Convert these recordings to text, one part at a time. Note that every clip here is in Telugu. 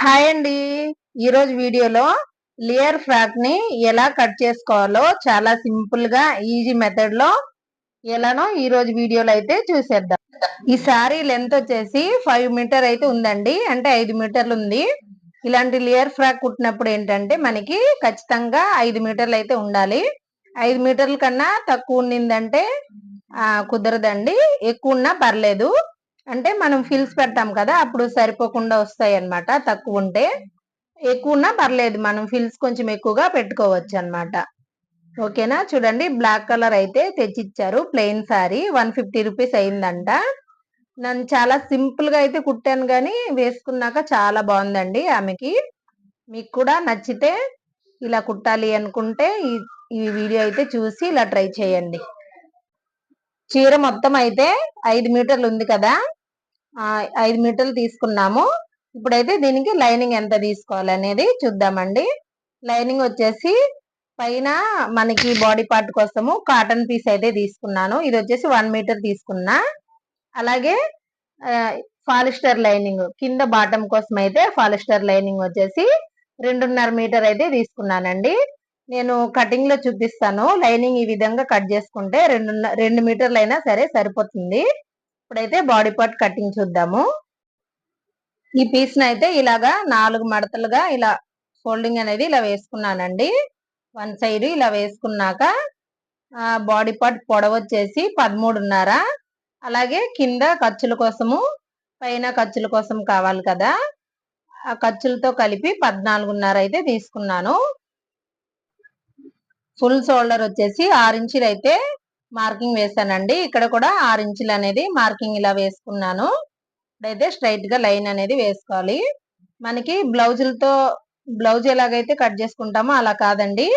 హాయ్ అండి. ఈరోజు వీడియోలో లేయర్ ఫ్రాక్ని ఎలా కట్ చేసుకోవాలో చాలా సింపుల్గా ఈజీ మెథడ్లో ఎలానో ఈ రోజు వీడియోలో అయితే చూసేద్దాం. ఈ సారీ లెంత్ వచ్చేసి ఫైవ్ మీటర్ అయితే ఉందండి. అంటే ఐదు మీటర్లు ఉంది. ఇలాంటి లేయర్ ఫ్రాక్ కుట్టినప్పుడు ఏంటంటే మనకి ఖచ్చితంగా ఐదు మీటర్లు అయితే ఉండాలి. ఐదు మీటర్ల కన్నా తక్కువ ఉన్నిందంటే కుదరదండి. ఎక్కువ ఉన్నా పర్లేదు. అంటే మనం ఫిల్స్ పెడతాం కదా అప్పుడు సరిపోకుండా వస్తాయి అనమాట తక్కువ ఉంటే ఎక్కువ ఉన్నా పర్లేదు మనం ఫిల్స్ కొంచెం ఎక్కువగా పెట్టుకోవచ్చు అనమాట ఓకేనా? చూడండి బ్లాక్ కలర్ అయితే తెచ్చిచ్చారు plain sari one fifty rupees అయిందంట. నన్ను చాలా సింపుల్గా అయితే కుట్టాను కానీ వేసుకున్నాక చాలా బాగుందండి ఆమెకి. మీకు కూడా నచ్చితే ఇలా కుట్టాలి అనుకుంటే ఈ వీడియో అయితే చూసి ఇలా ట్రై చేయండి. చీర మొత్తం అయితే ఐదు మీటర్లు ఉంది కదా? ఐదు మీటర్లు తీసుకున్నాము. ఇప్పుడైతే దీనికి లైనింగ్ ఎంత తీసుకోవాలి అనేది చూద్దామండి. లైనింగ్ వచ్చేసి పైన మనకి బాడీ పార్ట్ కోసము కాటన్ పీస్ అయితే తీసుకున్నాను. ఇది వచ్చేసి వన్ మీటర్ తీసుకున్నా. అలాగే ఫాలిస్టర్ లైనింగ్ కింద బాటం కోసం అయితే ఫాలిస్టర్ లైనింగ్ వచ్చేసి రెండున్నర మీటర్ అయితే తీసుకున్నానండి. నేను కటింగ్లో చూపిస్తాను. లైనింగ్ ఈ విధంగా కట్ చేసుకుంటే రెండు రెండు మీటర్లు అయినా సరే సరిపోతుంది. ఇప్పుడైతే బాడీ పార్ట్ కటింగ్ చూద్దాము. ఈ పీస్ అయితే ఇలాగా నాలుగు మడతలుగా ఇలా ఫోల్డింగ్ అనేది ఇలా వేసుకున్నానండి. వన్ సైడ్ ఇలా వేసుకున్నాక బాడీ పార్ట్ పొడవు వచ్చేసి పదమూడున్నర. అలాగే కింద ఖర్చుల కోసము పైన ఖర్చుల కోసం కావాలి కదా. ఆ ఖర్చులతో కలిపి పద్నాలుగున్నర అయితే తీసుకున్నాను. ఫుల్ షోల్డర్ వచ్చేసి ఆరు ఇంచులు అయితే మార్కింగ్ వేసానండి ఇక్కడ కూడా ఆరు ఇంచులు అనేది మార్కింగ్ ఇలా వేసుకున్నాను. ఇప్పుడైతే స్ట్రైట్గా లైన్ అనేది వేసుకోవాలి. మనకి బ్లౌజులతో బ్లౌజ్ ఎలాగైతే కట్ చేసుకుంటామో అలా కాదండి.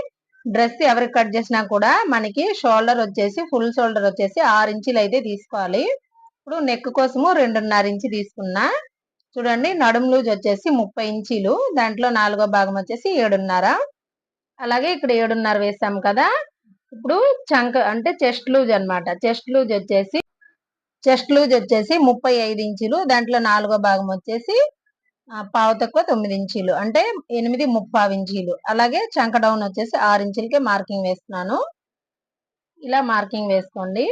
డ్రెస్ ఎవరికి కట్ చేసినా కూడా మనకి షోల్డర్ వచ్చేసి ఫుల్ షోల్డర్ వచ్చేసి ఆరు ఇంచులు అయితే తీసుకోవాలి. ఇప్పుడు నెక్ కోసము రెండున్నర ఇంచు తీసుకున్నా. చూడండి నడుం లూజ్ వచ్చేసి ముప్పై ఇంచీలు. దాంట్లో నాలుగో భాగం వచ్చేసి ఏడున్నర. అలాగే ఇక్కడ ఏడున్నర వేసాము కదా. ఇప్పుడు చంక అంటే చెస్ట్ లూజ్ అనమాట చెస్ట్ లూజ్ వచ్చేసి చెస్ట్ లూజ్ వచ్చేసి ముప్పై ఐదు ఇంచులు దాంట్లో నాలుగో భాగం వచ్చేసి పావు తక్కువ తొమ్మిది ఇంచీలు అంటే ఎనిమిది ముప్పావు ఇంచీలు. అలాగే చంక డౌన్ వచ్చేసి ఆరు ఇంచులకే మార్కింగ్ వేస్తున్నాను. ఇలా మార్కింగ్ వేసుకోండి.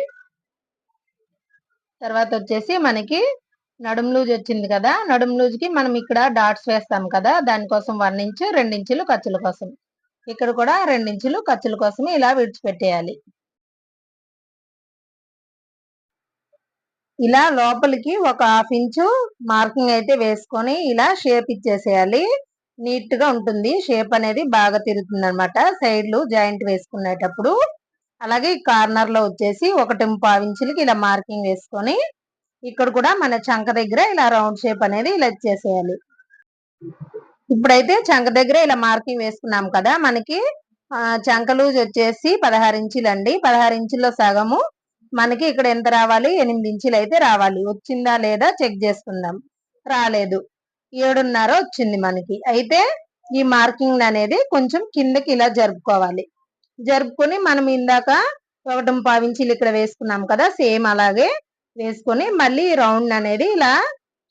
తర్వాత వచ్చేసి మనకి నడుం లూజ్ వచ్చింది కదా నడుం లూజ్కి మనం ఇక్కడ డాట్స్ వేస్తాం కదా దానికోసం వన్ ఇంచు రెండు ఇంచులు ఖర్చుల కోసం. ఇక్కడ కూడా రెండించులు ఖర్చుల కోసం ఇలా విడిచిపెట్టేయాలి. ఇలా లోపలికి ఒక హాఫ్ ఇంచు మార్కింగ్ అయితే వేసుకొని ఇలా షేప్ ఇచ్చేసేయాలి. నీట్గా ఉంటుంది. షేప్ అనేది బాగా తిరుగుతుంది అనమాట సైడ్లు జాయింట్ వేసుకునేటప్పుడు. అలాగే కార్నర్లో వచ్చేసి ఒకటి ఇంచులకి ఇలా మార్కింగ్ వేసుకొని ఇక్కడ కూడా మన చంక దగ్గర ఇలా రౌండ్ షేప్ అనేది ఇలా ఇచ్చేసేయాలి. ఇప్పుడైతే చంక దగ్గర ఇలా మార్కింగ్ వేసుకున్నాం కదా మనకి. చంక లూజ్ వచ్చేసి పదహారు ఇంచులు అండి. పదహారు ఇంచుల్లో సగము. మనకి ఇక్కడ ఎంత రావాలి? ఎనిమిది ఇంచులు అయితే రావాలి. వచ్చిందా లేదా చెక్ చేసుకుందాం. రాలేదు. ఏడున్నర వచ్చింది మనకి. అయితే ఈ మార్కింగ్ అనేది కొంచెం కిందకి ఇలా జరుపుకోవాలి. జరుపుకొని మనం ఇందాక ఒకటి పావించిలు ఇక్కడ వేసుకున్నాం కదా సేమ్ అలాగే వేసుకొని మళ్ళీ రౌండ్ అనేది ఇలా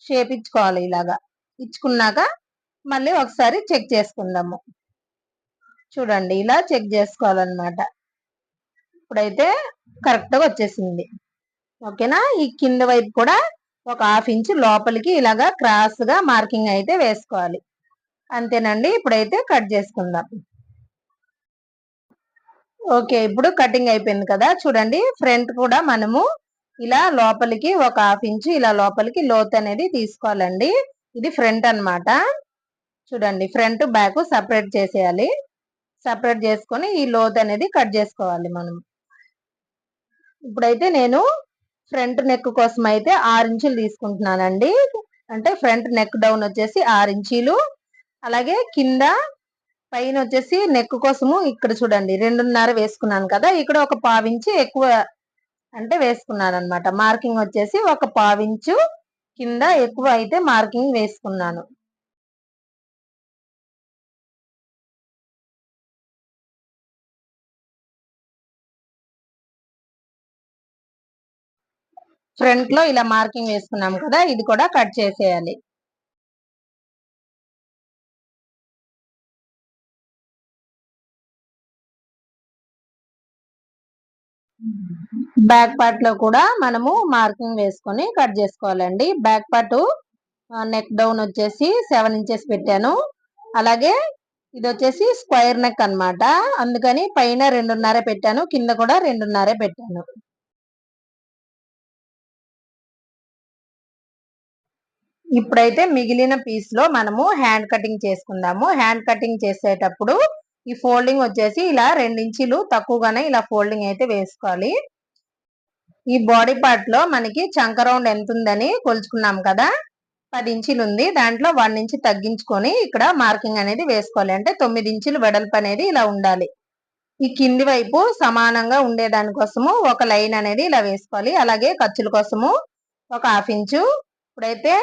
షేప్ ఇచ్చుకోవాలి ఇలాగా. ఇచ్చుకున్నాక మళ్ళీ ఒకసారి చెక్ చేసుకుందాము. చూడండి ఇలా చెక్ చేసుకోవాలన్నమాట. ఇప్పుడైతే కరెక్ట్గా వచ్చేసింది. ఓకేనా? ఈ కింద వైపు కూడా ఒక హాఫ్ ఇంచ్ లోపలికి ఇలాగా క్రాస్గా మార్కింగ్ అయితే వేసుకోవాలి. అంతేనండి ఇప్పుడైతే కట్ చేసుకుందాం. ఓకే ఇప్పుడు కటింగ్ అయిపోయింది కదా? చూడండి ఫ్రంట్ కూడా మనము ఇలా లోపలికి ఒక హాఫ్ ఇంచు ఇలా లోపలికి లోత్ అనేది తీసుకోవాలండి. ఇది ఫ్రంట్ అనమాట చూడండి ఫ్రంట్ బ్యాక్ సపరేట్ చేసేయాలి. సపరేట్ చేసుకొని ఈ లోత్ అనేది కట్ చేసుకోవాలి మనం. ఇప్పుడైతే నేను ఫ్రంట్ నెక్ కోసం అయితే ఆరు ఇంచులు తీసుకుంటున్నానండి. అంటే ఫ్రంట్ నెక్ డౌన్ వచ్చేసి ఆరు ఇంచీలు. అలాగే కింద పైన వచ్చేసి నెక్ కోసము ఇక్కడ చూడండి రెండున్నర వేసుకున్నాను కదా ఇక్కడ ఒక పావించి ఎక్కువ అంటే వేసుకున్నాను అనమాట మార్కింగ్ వచ్చేసి ఒక పావించు కింద ఎక్కువ అయితే మార్కింగ్ వేసుకున్నాను. ఫ్రంట్లో ఇలా మార్కింగ్ వేసుకున్నాం కదా ఇది కూడా కట్ చేసేయాలి. బ్యాక్ పార్ట్లో కూడా మనము మార్కింగ్ వేసుకొని కట్ చేసుకోవాలండి. బ్యాక్ పార్ట్ నెక్ డౌన్ వచ్చేసి సెవెన్ ఇంచెస్ పెట్టాను. అలాగే ఇది వచ్చేసి స్క్వైర్ నెక్ అనమాట అందుకని పైన రెండున్నర పెట్టాను కింద కూడా రెండున్నర పెట్టాను. ఇప్పుడైతే మిగిలిన పీస్లో మనము హ్యాండ్ కటింగ్ చేసుకుందాము. హ్యాండ్ కటింగ్ చేసేటప్పుడు ఈ ఫోల్డింగ్ వచ్చేసి ఇలా ఇంచులు తక్కువగానే ఇలా ఫోల్డింగ్ అయితే వేసుకోవాలి. ఈ బాడీ పార్ట్లో మనకి చంక రౌండ్ ఎంత ఉందని కొలుచుకున్నాం కదా? పది ఇంచులు ఉంది. దాంట్లో వన్ ఇంచు తగ్గించుకొని ఇక్కడ మార్కింగ్ అనేది వేసుకోవాలి. అంటే తొమ్మిది ఇంచులు వెడల్పు అనేది ఇలా ఉండాలి. ఈ కింది వైపు సమానంగా ఉండేదానికోసము ఒక లైన్ అనేది ఇలా వేసుకోవాలి. అలాగే ఖర్చుల కోసము ఒక హాఫ్ ఇంచు ఇప్పుడైతే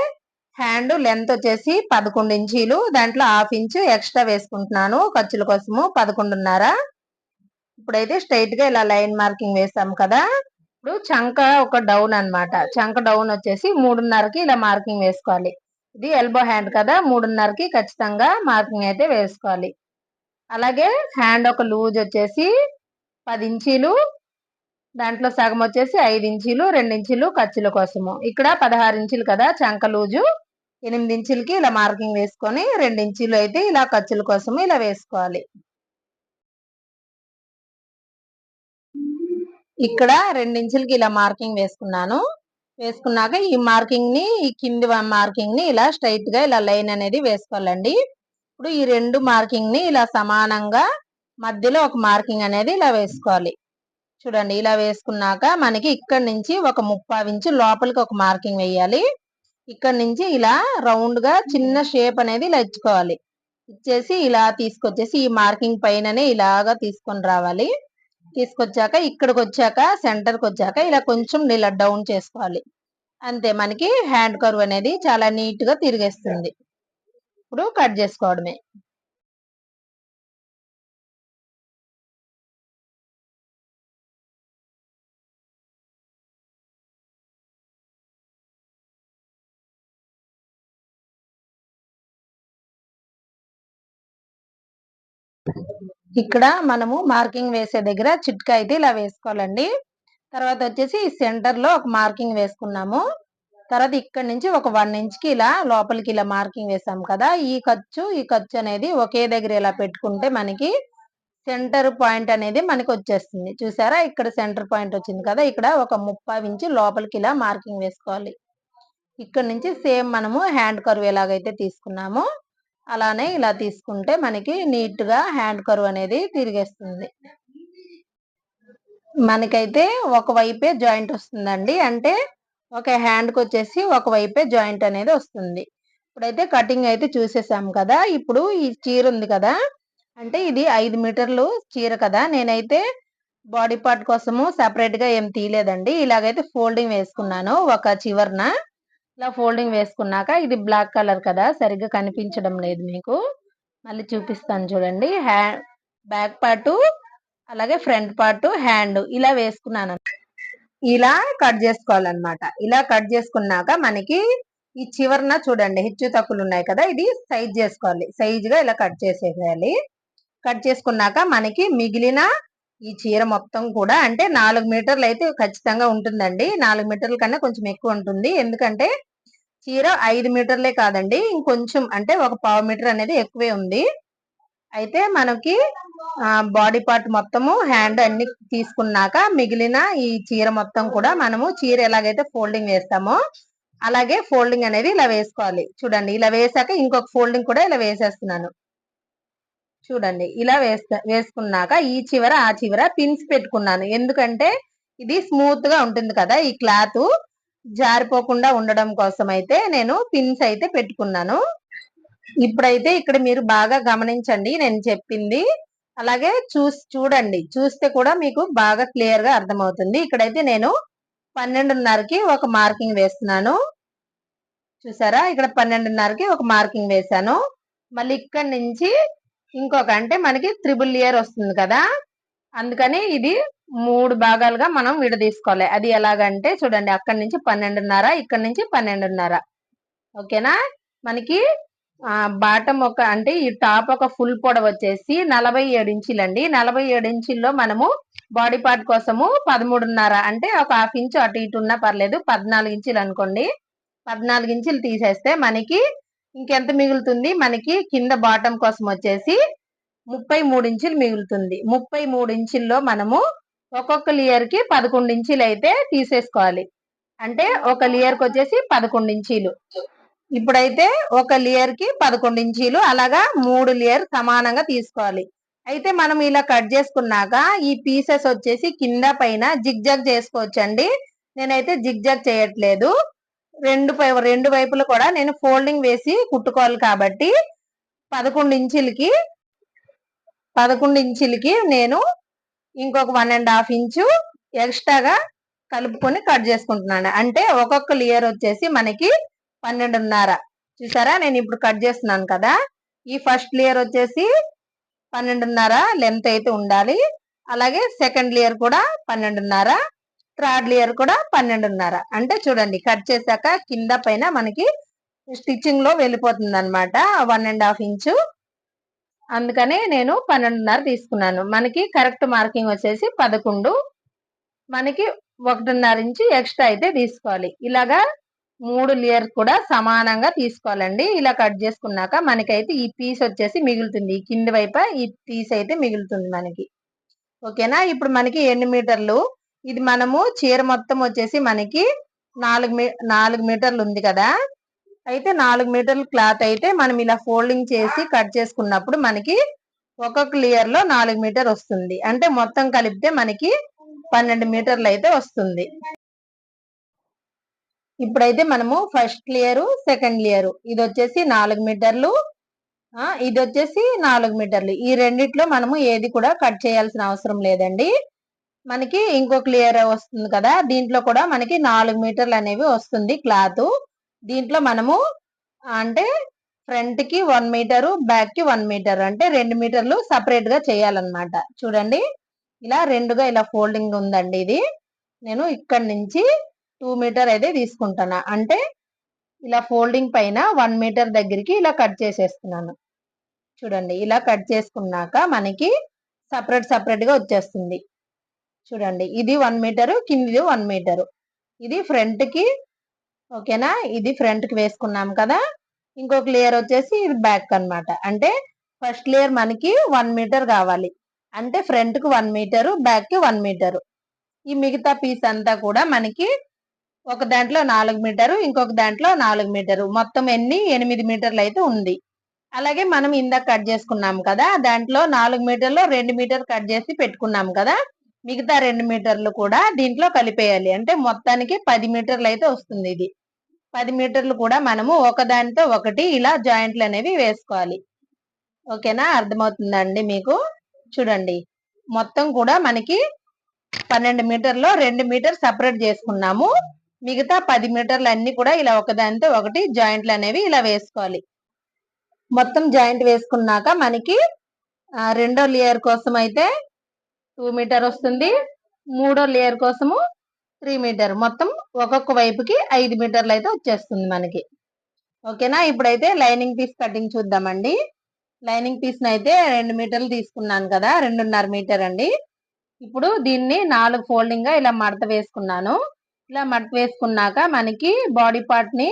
హ్యాండ్ లెంత్ వచ్చేసి పదకొండు ఇంచీలు. దాంట్లో హాఫ్ ఇంచు ఎక్స్ట్రా వేసుకుంటున్నాను. ఖర్చుల కోసము పదకొండున్నర. ఇప్పుడైతే స్ట్రైట్గా ఇలా లైన్ మార్కింగ్ వేసాం కదా. ఇప్పుడు చంక ఒక డౌన్ అన్నమాట. చంక డౌన్ వచ్చేసి మూడున్నరకి ఇలా మార్కింగ్ వేసుకోవాలి. ఇది ఎల్బో హ్యాండ్ కదా. మూడున్నరకి ఖచ్చితంగా మార్కింగ్ అయితే వేసుకోవాలి. అలాగే హ్యాండ్ ఒక లూజ్ వచ్చేసి పది ఇంచీలు. దాంట్లో సగం వచ్చేసి ఐదు ఇంచీలు రెండు ఇంచీలు ఖర్చుల కోసము. ఇక్కడ పదహారు ఇంచులు కదా చంక లూజు. ఎనిమిది ఇంచులకి ఇలా మార్కింగ్ వేసుకొని రెండు ఇంచులు అయితే ఇలా ఖర్చుల కోసము ఇలా వేసుకోవాలి. ఇక్కడ రెండు ఇంచులకి ఇలా మార్కింగ్ వేసుకున్నాను. వేసుకున్నాక ఈ మార్కింగ్ని ఈ కింది మార్కింగ్ని ఇలా స్ట్రైట్గా ఇలా లైన్ అనేది వేసుకోవాలండి. ఇప్పుడు ఈ రెండు మార్కింగ్ని ఇలా సమానంగా మధ్యలో ఒక మార్కింగ్ అనేది ఇలా వేసుకోవాలి. చూడండి ఇలా వేసుకున్నాక మనకి ఇక్కడ నుంచి ఒక ముప్పావు ఇంచు లోపలికి ఒక మార్కింగ్ వేయాలి. ఇక్కడ నుంచి ఇలా రౌండ్గా చిన్న షేప్ అనేది ఇలా ఇచ్చుకోవాలి. ఇచ్చేసి ఇలా తీసుకొచ్చేసి ఈ మార్కింగ్ పైననే ఇలాగా తీసుకొని రావాలి. తీసుకొచ్చాక ఇక్కడికి వచ్చాక సెంటర్కి వచ్చాక ఇలా కొంచెం ఇలా డౌన్ చేసుకోవాలి. అంతే మనకి హ్యాండ్ కర్వ్ అనేది చాలా నీట్గా తిరిగేస్తుంది. ఇప్పుడు కట్ చేసుకోవడమే. ఇక్కడ మనము మార్కింగ్ వేసే దగ్గర చిట్కా అయితే ఇలా వేసుకోవాలండి. తర్వాత వచ్చేసి సెంటర్లో ఒక మార్కింగ్ వేసుకున్నాము. తర్వాత ఇక్కడ నుంచి ఒక వన్ ఇంచ్కి ఇలా లోపలికి ఇలా మార్కింగ్ వేసాం కదా ఈ ఖర్చు ఈ ఖర్చు అనేది ఒకే దగ్గర ఇలా పెట్టుకుంటే మనకి సెంటర్ పాయింట్ అనేది మనకి వచ్చేస్తుంది. చూసారా? ఇక్కడ సెంటర్ పాయింట్ వచ్చింది కదా ఇక్కడ ఒక ముప్పై ఇంచు లోపలికి ఇలా మార్కింగ్ వేసుకోవాలి. ఇక్కడ నుంచి సేమ్ మనము హ్యాండ్ కర్వ్ ఎలాగైతే తీసుకున్నామో అలానే ఇలా తీసుకుంటే మనకి నీట్గా హ్యాండ్ కర్వ్ అనేది తిరిగేస్తుంది. మనకైతే ఒక వైపే జాయింట్ వస్తుందండి. అంటే ఒక హ్యాండ్కి వచ్చేసి ఒక వైపే జాయింట్ అనేది వస్తుంది. ఇప్పుడైతే కటింగ్ అయితే చూసేసాం కదా. ఇప్పుడు ఈ చీర ఉంది కదా. అంటే ఇది ఐదు మీటర్లు చీర కదా. నేనైతే బాడీ పార్ట్ కోసము సెపరేట్గా ఏం తీయలేదండి. ఇలాగైతే ఫోల్డింగ్ వేసుకున్నాను ఒక చివరన. ఇలా ఫోల్డింగ్ వేసుకున్నాక ఇది బ్లాక్ కలర్ కదా సరిగ్గా కనిపించడం లేదు మీకు. మళ్ళీ చూపిస్తాను చూడండి. హ్యాండ్ బ్యాక్ పార్ట్ అలాగే ఫ్రంట్ పార్ట్ హ్యాండ్ ఇలా వేసుకున్నాను. ఇలా కట్ చేసుకోవాలన్నమాట. ఇలా కట్ చేసుకున్నాక మనకి ఈ చివరన చూడండి హెచ్చు తక్కువలు ఉన్నాయి కదా ఇది సైజ్ చేసుకోవాలి. సైజ్గా ఇలా కట్ చేసేయాలి కట్ చేసుకున్నాక మనకి మిగిలిన ఈ చీర మొత్తం కూడా అంటే నాలుగు మీటర్లు అయితే ఖచ్చితంగా ఉంటుందండి. నాలుగు మీటర్ల కన్నా కొంచెం ఎక్కువ ఉంటుంది. ఎందుకంటే చీర ఐదు మీటర్లే కాదండి. ఇంకొంచెం అంటే ఒక పావు మీటర్ అనేది ఎక్కువే ఉంది. అయితే మనకి బాడీ పార్ట్ మొత్తము హ్యాండ్ అన్ని తీసుకున్నాక మిగిలిన ఈ చీర మొత్తం కూడా మనము చీర ఎలాగైతే ఫోల్డింగ్ వేస్తామో అలాగే ఫోల్డింగ్ అనేది ఇలా వేసుకోవాలి. చూడండి ఇలా వేసాక ఇంకొక ఫోల్డింగ్ కూడా ఇలా వేసేస్తున్నాను. చూడండి ఇలా వేస్తా వేసుకున్నాక ఈ చివర ఆ చివర పిన్స్ పెట్టుకున్నాను. ఎందుకంటే ఇది స్మూత్గా ఉంటుంది కదా ఈ క్లాత్ జారిపోకుండా ఉండడం కోసం అయితే నేను పిన్స్ అయితే పెట్టుకున్నాను. ఇప్పుడైతే ఇక్కడ మీరు బాగా గమనించండి నేను చెప్పింది. అలాగే చూసి చూడండి చూస్తే కూడా మీకు బాగా క్లియర్గా అర్థమవుతుంది. ఇక్కడైతే నేను పన్నెండున్నరకి ఒక మార్కింగ్ వేస్తున్నాను. చూసారా? ఇక్కడ పన్నెండున్నరకి ఒక మార్కింగ్ వేశాను. మళ్ళీ ఇక్కడ నుంచి ఇంకొక అంటే మనకి త్రిబుల్ ఇయర్ వస్తుంది కదా. అందుకని ఇది మూడు భాగాలుగా మనం విడదీసుకోవాలి. అది ఎలాగంటే చూడండి అక్కడి నుంచి పన్నెండున్నర ఇక్కడ నుంచి పన్నెండున్నర. ఓకేనా? మనకి బాటం ఒక అంటే ఈ టాప్ ఒక ఫుల్ పొడవు వచ్చేసి నలభై ఏడు ఇంచులండి. నలభై ఏడు ఇంచుల్లో మనము బాడీ పార్ట్ కోసము పదమూడున్నర అంటే ఒక హాఫ్ ఇంచు అటు ఇటు ఉన్నా పర్లేదు పద్నాలుగు ఇంచులు అనుకోండి. పద్నాలుగు ఇంచులు తీసేస్తే మనకి ఇంకెంత మిగులుతుంది? మనకి కింద బాటం కోసం వచ్చేసి ముప్పై మూడు ఇంచులు మిగులుతుంది. ముప్పై మూడు ఇంచుల్లో మనము ఒక్కొక్క లేయర్కి పదకొండు ఇంచులు అయితే తీసేసుకోవాలి. అంటే ఒక లేయర్కి వచ్చేసి పదకొండు ఇంచీలు. ఇప్పుడైతే ఒక లేయర్కి పదకొండు ఇంచీలు అలాగా మూడు లేయర్ సమానంగా తీసుకోవాలి. అయితే మనం ఇలా కట్ చేసుకున్నాక ఈ పీసెస్ వచ్చేసి కింద పైన జిగ్ జగ్ చేసుకోవచ్చండి. నేనైతే జిగ్ జగ్ చేయట్లేదు. రెండు రెండు వైపులు కూడా నేను ఫోల్డింగ్ వేసి కుట్టుకోవాలి కాబట్టి పదకొండు ఇంచులకి పదకొండు ఇంచులకి నేను ఇంకొక వన్ అండ్ హాఫ్ ఇంచు ఎక్స్ట్రాగా కలుపుకొని కట్ చేసుకుంటున్నాను. అంటే ఒక్కొక్క లేయర్ వచ్చేసి మనకి పన్నెండున్నర. చూసారా? నేను ఇప్పుడు కట్ చేస్తున్నాను కదా. ఈ ఫస్ట్ లేయర్ వచ్చేసి పన్నెండున్నర లెంత్ అయితే ఉండాలి. అలాగే సెకండ్ లేయర్ కూడా పన్నెండున్నర. థర్డ్ లేయర్ కూడా పన్నెండున్నర. అంటే చూడండి కట్ చేశాక కింద పైన మనకి స్టిచ్చింగ్లో వెళ్ళిపోతుంది అనమాట వన్ అండ్ హాఫ్ ఇంచు. అందుకనే నేను పన్నెండున్నర తీసుకున్నాను. మనకి కరెక్ట్ మార్కింగ్ వచ్చేసి పదకొండు. మనకి ఒకటిన్నర ఇంచు ఎక్స్ట్రా అయితే తీసుకోవాలి. ఇలాగా మూడు లేయర్ కూడా సమానంగా తీసుకోవాలండి. ఇలా కట్ చేసుకున్నాక మనకైతే ఈ పీస్ వచ్చేసి మిగులుతుంది. కింది వైపు ఈ పీస్ అయితే మిగులుతుంది మనకి. ఓకేనా? ఇప్పుడు మనకి ఎన్ని మీటర్లు ఇది మనము చీర మొత్తం వచ్చేసి మనకి నాలుగు మీ నాలుగు మీటర్లు ఉంది కదా. అయితే నాలుగు మీటర్ల క్లాత్ అయితే మనం ఇలా ఫోల్డింగ్ చేసి కట్ చేసుకున్నప్పుడు మనకి ఒక్కొక్క లేయర్లో నాలుగు మీటర్ వస్తుంది. అంటే మొత్తం కలిపితే మనకి పన్నెండు మీటర్లు అయితే వస్తుంది. ఇప్పుడైతే మనము ఫస్ట్ లేయర్ సెకండ్ లేయర్ ఇది వచ్చేసి నాలుగు మీటర్లు. ఇది వచ్చేసి నాలుగు మీటర్లు. ఈ రెండిట్లో మనము ఏది కూడా కట్ చేయాల్సిన అవసరం లేదండి. మనకి ఇంకో క్లియర్ వస్తుంది కదా దీంట్లో కూడా మనకి నాలుగు మీటర్లు అనేవి వస్తుంది క్లాత్ దీంట్లో మనము అంటే ఫ్రంట్కి వన్ మీటరు బ్యాక్కి వన్ మీటర్ అంటే రెండు మీటర్లు సపరేట్గా చేయాలన్నమాట. చూడండి ఇలా రెండుగా ఇలా ఫోల్డింగ్ ఉందండి ఇది. నేను ఇక్కడ నుంచి టూ మీటర్ అయితే తీసుకుంటాను. అంటే ఇలా ఫోల్డింగ్ పైన వన్ మీటర్ దగ్గరికి ఇలా కట్ చేసేస్తున్నాను. చూడండి ఇలా కట్ చేసుకున్నాక మనకి సపరేట్ సపరేట్గా వచ్చేస్తుంది. చూడండి. ఇది వన్ మీటరు కిందిది వన్ మీటరు ఇది ఫ్రంట్కి ఓకేనా ఇది ఫ్రంట్కి వేసుకున్నాం కదా? ఇంకొక లేయర్ వచ్చేసి ఇది బ్యాక్ అన్నమాట. అంటే ఫస్ట్ లేయర్ మనకి వన్ మీటర్ కావాలి. అంటే ఫ్రంట్కి వన్ మీటరు బ్యాక్కి వన్ మీటరు ఈ మిగతా పీస్ అంతా కూడా మనకి ఒక దాంట్లో నాలుగు మీటరు ఇంకొక దాంట్లో నాలుగు మీటరు మొత్తం ఎన్ని? ఎనిమిది మీటర్లు అయితే ఉంది. అలాగే మనం ఇందాక కట్ చేసుకున్నాం కదా? దాంట్లో నాలుగు మీటర్లు రెండు మీటర్ కట్ చేసి పెట్టుకున్నాం కదా? మిగతా రెండు మీటర్లు కూడా దీంట్లో కలిపేయాలి. అంటే మొత్తానికి పది మీటర్లు అయితే వస్తుంది ఇది. పది మీటర్లు కూడా మనము ఒకదానితో ఒకటి ఇలా జాయింట్లు అనేవి వేసుకోవాలి. ఓకేనా? అర్థమవుతుందండి మీకు? చూడండి. మొత్తం కూడా మనకి పన్నెండు మీటర్లో రెండు మీటర్ సపరేట్ చేసుకున్నాము. మిగతా పది మీటర్లు అన్ని కూడా ఇలా ఒకదానితో ఒకటి జాయింట్లు అనేవి ఇలా వేసుకోవాలి. మొత్తం జాయింట్ వేసుకున్నాక మనకి రెండో లేయర్ కోసం అయితే టూ మీటర్ వస్తుంది. మూడో లేయర్ కోసము త్రీ మీటర్. మొత్తం ఒక్కొక్క వైపుకి ఐదు మీటర్లు అయితే వచ్చేస్తుంది మనకి. ఓకేనా? ఇప్పుడైతే లైనింగ్ పీస్ కటింగ్ చూద్దామండి. లైనింగ్ పీస్ని అయితే రెండు మీటర్లు తీసుకున్నాను కదా రెండున్నర మీటర్ అండి. ఇప్పుడు దీన్ని నాలుగు ఫోల్డింగ్గా ఇలా మడత వేసుకున్నాను. ఇలా మడత వేసుకున్నాక మనకి బాడీ పార్ట్ని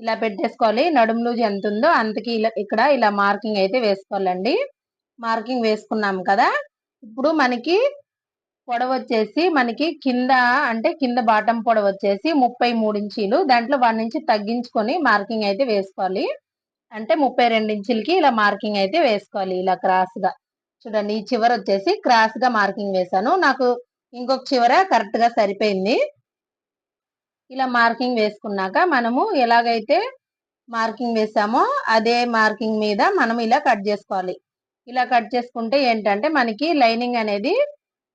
ఇలా పెట్టేసుకోవాలి. నడుము లూజ్ ఎంత ఉందో అంతకి ఇలా ఇక్కడ ఇలా మార్కింగ్ అయితే వేసుకోవాలండి. మార్కింగ్ వేసుకున్నాం కదా ఇప్పుడు మనకి పొడవు వచ్చేసి మనకి కింద అంటే కింద బాటం పొడవు వచ్చేసి ముప్పై మూడు ఇంచీలు దాంట్లో వన్ ఇంచ్ తగ్గించుకొని మార్కింగ్ అయితే వేసుకోవాలి. అంటే ముప్పై రెండు ఇంచులకి ఇలా మార్కింగ్ అయితే వేసుకోవాలి ఇలా క్రాస్గా చూడండి ఈ చివర వచ్చేసి క్రాస్గా మార్కింగ్ వేసాను నాకు ఇంకొక చివర కరెక్ట్గా సరిపోయింది. ఇలా మార్కింగ్ వేసుకున్నాక మనము ఎలాగైతే మార్కింగ్ వేసామో అదే మార్కింగ్ మీద మనం ఇలా కట్ చేసుకోవాలి. ఇలా కట్ చేసుకుంటే ఏంటంటే మనకి లైనింగ్ అనేది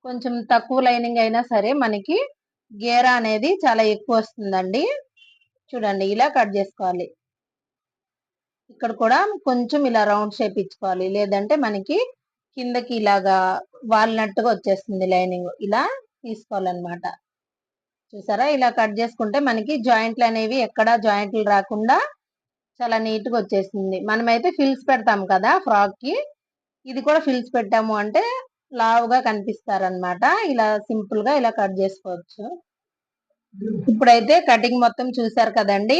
కొంచెం తక్కువ లైనింగ్ అయినా సరే మనకి గేరా అనేది చాలా ఎక్కువ వస్తుందండి. చూడండి ఇలా కట్ చేసుకోవాలి. ఇక్కడ కూడా కొంచెం ఇలా రౌండ్ షేప్ ఇచ్చుకోవాలి. లేదంటే మనకి కిందకి ఇలాగా వాలినట్టుగా వచ్చేస్తుంది లైనింగ్. ఇలా తీసుకోవాలన్నమాట. చూసారా? ఇలా కట్ చేసుకుంటే మనకి జాయింట్లు అనేవి ఎక్కడ జాయింట్లు రాకుండా చాలా నీట్గా వచ్చేసింది మనమైతే ఫిల్స్ పెడతాం కదా ఫ్రాక్కి. ఇది కూడా ఫిల్స్ పెట్టాము అంటే లావుగా కనిపిస్తారనమాట ఇలా సింపుల్గా ఇలా కట్ చేసుకోవచ్చు. ఇప్పుడైతే కటింగ్ మొత్తం చూసారు కదండి.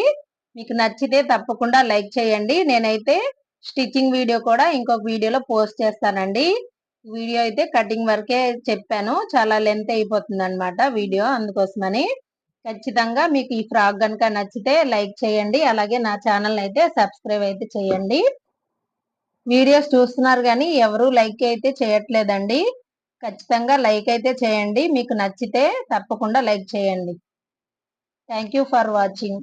మీకు నచ్చితే తప్పకుండా లైక్ చేయండి. నేనైతే స్టిచ్చింగ్ వీడియో కూడా ఇంకొక వీడియోలో పోస్ట్ చేస్తానండి. వీడియో అయితే కటింగ్ వరకే చెప్పాను. చాలా లెంత్ అయిపోతుంది అనమాట వీడియో అందుకోసమని. ఖచ్చితంగా మీకు ఈ ఫ్రాక్ కనుక నచ్చితే లైక్ చేయండి. అలాగే నా ఛానల్ అయితే సబ్స్క్రైబ్ అయితే చేయండి. వీడియోస్ చూస్తున్నారు కానీ ఎవరు లైక్ అయితే చేయట్లేదండి. ఖచ్చితంగా లైక్ అయితే చేయండి. మీకు నచ్చితే తప్పకుండా లైక్ చేయండి. Thank for watching.